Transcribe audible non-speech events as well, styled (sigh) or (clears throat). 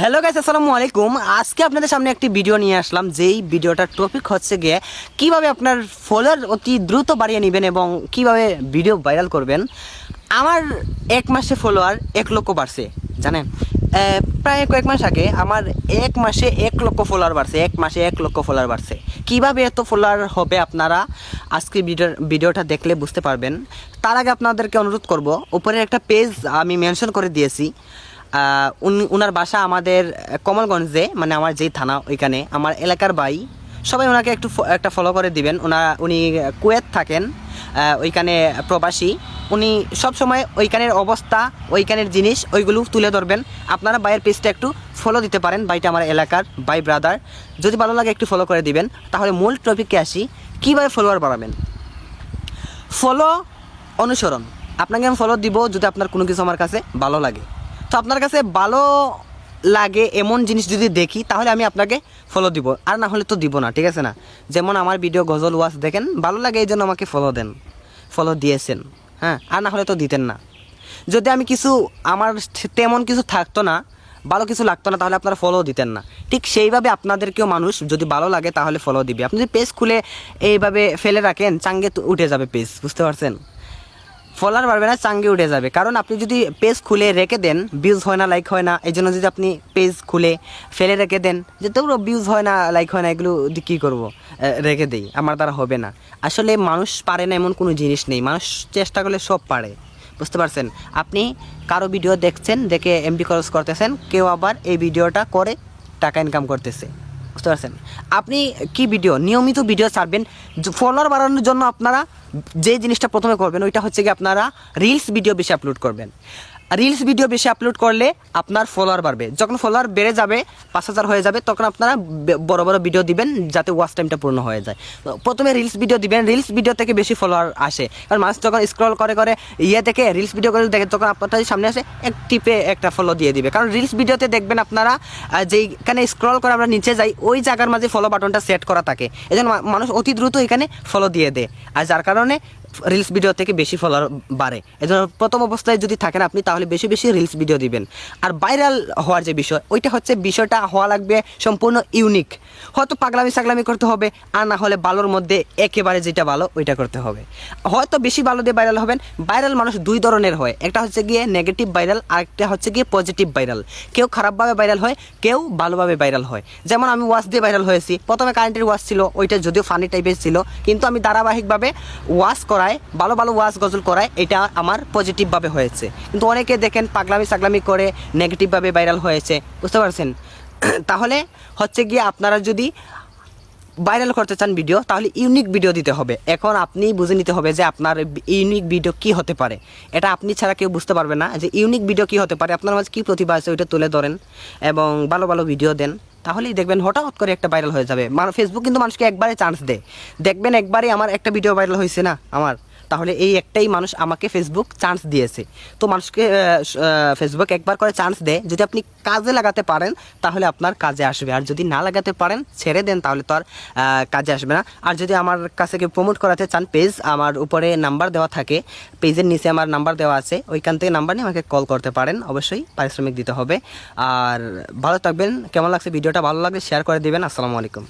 Hello guys আসসালামু আলাইকুম। আজকে আপনাদের সামনে একটি ভিডিও নিয়ে আসলাম, যেই ভিডিওটার টপিক হচ্ছে গিয়ে কীভাবে আপনার ফলোয়ার অতি দ্রুত বাড়িয়ে নেবেন এবং কীভাবে ভিডিও ভাইরাল করবেন। আমার এক মাসে ফলোয়ার এক লক্ষ বাড়ছে, জানেন? প্রায় কয়েক মাস আগে আমার এক মাসে এক লক্ষ ফলোয়ার বাড়ছে, এক মাসে এক লক্ষ ফলোয়ার বাড়ছে। কীভাবে এত ফলোয়ার হবে আপনারা? আজকে ভিডিও ভিডিওটা দেখলে বুঝতে পারবেন। তার আগে আপনাদেরকে অনুরোধ করব উপরে একটা পেজ আমি মেনশন করে দিয়েছি। ওনার বাসা আমাদের কমলগঞ্জে মানে আমার যেই থানা ওইখানে। আমার এলাকার বাই সবাই ওনাকে একটু একটা ফলো করে দিবেন। ওনা উনি কুয়েত থাকেন ওইখানে প্রবাসী। উনি সব সময় ওইখানের অবস্থা, ওইখানের জিনিস, ওইগুলো তুলে ধরবেন। আপনারা বাইয়ের পেজটা একটু ফলো দিতে পারেন বাইটা আমার এলাকার বাই ব্রাদার যদি ভালো লাগে একটু ফলো করে দিবেন, তাহলে মূল টপিকে আসি, কীভাবে ফলোয়ার বাড়াবেন? ফলো অনুসরণ। আপনাকে আমি ফলো দিব যদি আপনার কোনো কিছু আমার কাছে ভালো লাগে। তো আপনার কাছে ভালো লাগে এমন জিনিস যদি দেখি, তাহলে আমি আপনাকে ফলো দিব। আর না হলে তো দিব না, ঠিক আছে না? যেমন আমার ভিডিও গজল ওয়াজ দেখেন, ভালো লাগে এই জন্য আমাকে ফলো দেন ফলো দিয়েছেন হ্যাঁ? আর না হলে তো দিতেন না। যদি আমি কিছু, আমার তেমন কিছু থাকতো না, ভালো কিছু লাগতো না, তাহলে আপনারা ফলো দিতেন না। ঠিক সেইভাবে আপনাদেরকেও মানুষ যদি ভালো লাগে, তাহলে ফলো দিবে। আপনি যদি পেজ খুলে এইভাবে ফেলে রাখেন, চাঙ্গে উঠে যাবে পেজ বুঝতে পারছেন? ফলোয়ার বাড়বে না, চাঙ্গে উঠে যাবে। কারণ আপনি যদি পেজ খুলে রেখে দেন ভিউজ হয় না লাইক হয় না, এই জন্য যদি আপনি পেজ খুলে ফেলে রেখে দেন, যে তো ভিউজ হয় না লাইক হয় না, এগুলো কী করব? রেখে দেই, আমার দ্বারা হবে না। আসলে মানুষ পারে না এমন কোনো জিনিস নেই, মানুষ চেষ্টা করলে সব পারে। বুঝতে পারছেন? আপনি কারও ভিডিও দেখছেন, দেখে এমবি খরচ করতেছেন, কেউ আবার এই ভিডিওটা করে টাকা ইনকাম করতেছে। বুঝতে পারছেন আপনি কি ভিডিও নিয়মিত ভিডিও ছাড়বেন। ফলোয়ার বাড়ানোর জন্য আপনারা যে জিনিসটা প্রথমে করবেন, ওইটা হচ্ছে কি আপনারা রিলস ভিডিও বেশি আপলোড করবেন। রিলস ভিডিও বেশি আপলোড করলে আপনার ফলোয়ার বাড়বে। যখন ফলোয়ার বেড়ে যাবে, পাঁচ হাজার হয়ে যাবে, তখন আপনারা বড় বড় ভিডিও দিবেন যাতে ওয়াচ টাইমটা পূর্ণ হয়ে যায়। প্রথমে রিলস ভিডিও দিবেন রিলস ভিডিও থেকে বেশি ফলোয়ার আসে। কারণ মানুষ যখন স্ক্রল করে করে ইয়ে দেখে রিলস ভিডিও করে দেখে, তখন আপনার সামনে আসে, এক টিপে একটা ফলো দিয়ে দিবে। কারণ রিলস ভিডিওতে দেখবেন আপনারা যেইখানে স্ক্রল করে আমরা নিচে যাই, ওই জায়গার মাঝে ফলো বাটনটা সেট করা থাকে। এই জন্য মানুষ অতি দ্রুত এখানে ফলো দিয়ে দেয়। আর যার কারণে রিলস ভিডিও থেকে বেশি ফলোয়ার বাড়ে। এই জন্য প্রথম অবস্থায় যদি থাকেন আপনি, তাহলে বেশি বেশি রিলস ভিডিও দিবেন। আর ভাইরাল হওয়ার যে বিষয়, ওইটা হচ্ছে বিষয়টা হওয়া লাগবে সম্পূর্ণ ইউনিক হয়তো পাগলামি সাগলামি করতে হবে, আর না হলে ভালোর মধ্যে একেবারে যেটা ভালো ওইটা করতে হবে। হয়তো বেশি ভালো দিয়ে ভাইরাল হবেন ভাইরাল মানুষ দুই ধরনের হয়। একটা হচ্ছে গিয়ে নেগেটিভ ভাইরাল আর একটা হচ্ছে গিয়ে পজিটিভ ভাইরাল কেউ খারাপভাবে ভাইরাল হয়, কেউ ভালোভাবে ভাইরাল হয়। যেমন আমি ওয়াশ দিয়ে ভাইরাল হয়েছি, প্রথমে কারেন্টের ওয়াশ ছিল, ওইটা যদিও ফানি টাইপের ছিল, কিন্তু আমি ধারাবাহিকভাবে ওয়াশ করায়, ভালো ভালো ওয়াশ গজল করায়, এটা আমার পজিটিভভাবে হয়েছে। কিন্তু অনেকে দেখেন পাগলামি সাগলামি করে নেগেটিভভাবে ভাইরাল হয়েছে। বুঝতে পারছেন? (clears throat) তাহলে হচ্ছে গিয়ে আপনারা যদি ভাইরাল করতে চান ভিডিও তাহলে ইউনিক ভিডিও দিতে হবে। এখন আপনি বুঝে নিতে হবে যে আপনার ইউনিক ভিডিও কি হতে পারে। এটা আপনি ছাড়া কেউ বুঝতে পারবে না যে ইউনিক ভিডিও কি হতে পারে। আপনার মাঝে কী প্রতিভা আছে ওইটা তুলে ধরেন এবং ভালো ভালো ভিডিও দেন। তাহলেই দেখবেন হঠাৎ করে একটা ভাইরাল হয়ে যাবে। মানে ফেসবুক কিন্তু মানুষকে একবারে চান্স দেয়। দেখবেন একবারে আমার একটা ভিডিও ভাইরাল হয়েছে না, আমার। তাহলে এই একটাই মানুষ আমাকে ফেসবুক চান্স দিয়েছে। তো মানুষকে ফেসবুক একবার করে চান্স দেয় যদি আপনি কাজে লাগাতে পারেন, তাহলে আপনার কাজে আসবে। আর যদি না লাগাতে পারেন, ছেড়ে দেন, তাহলে তো আর কাজে আসবে না। আর যদি আমার কাছে কেউ প্রমোট করাতে চান পেজ আমার উপরে নাম্বার দেওয়া থাকে। পেজের নিচে আমার নাম্বার দেওয়া আছে। ওইখান থেকে নাম্বার নিয়ে আমাকে কল করতে পারেন। অবশ্যই পারিশ্রমিক দিতে হবে। আর ভালো থাকবেন। কেমন লাগছে? ভিডিওটা ভালো লাগলে শেয়ার করে দিবেন। আসসালামু আলাইকুম।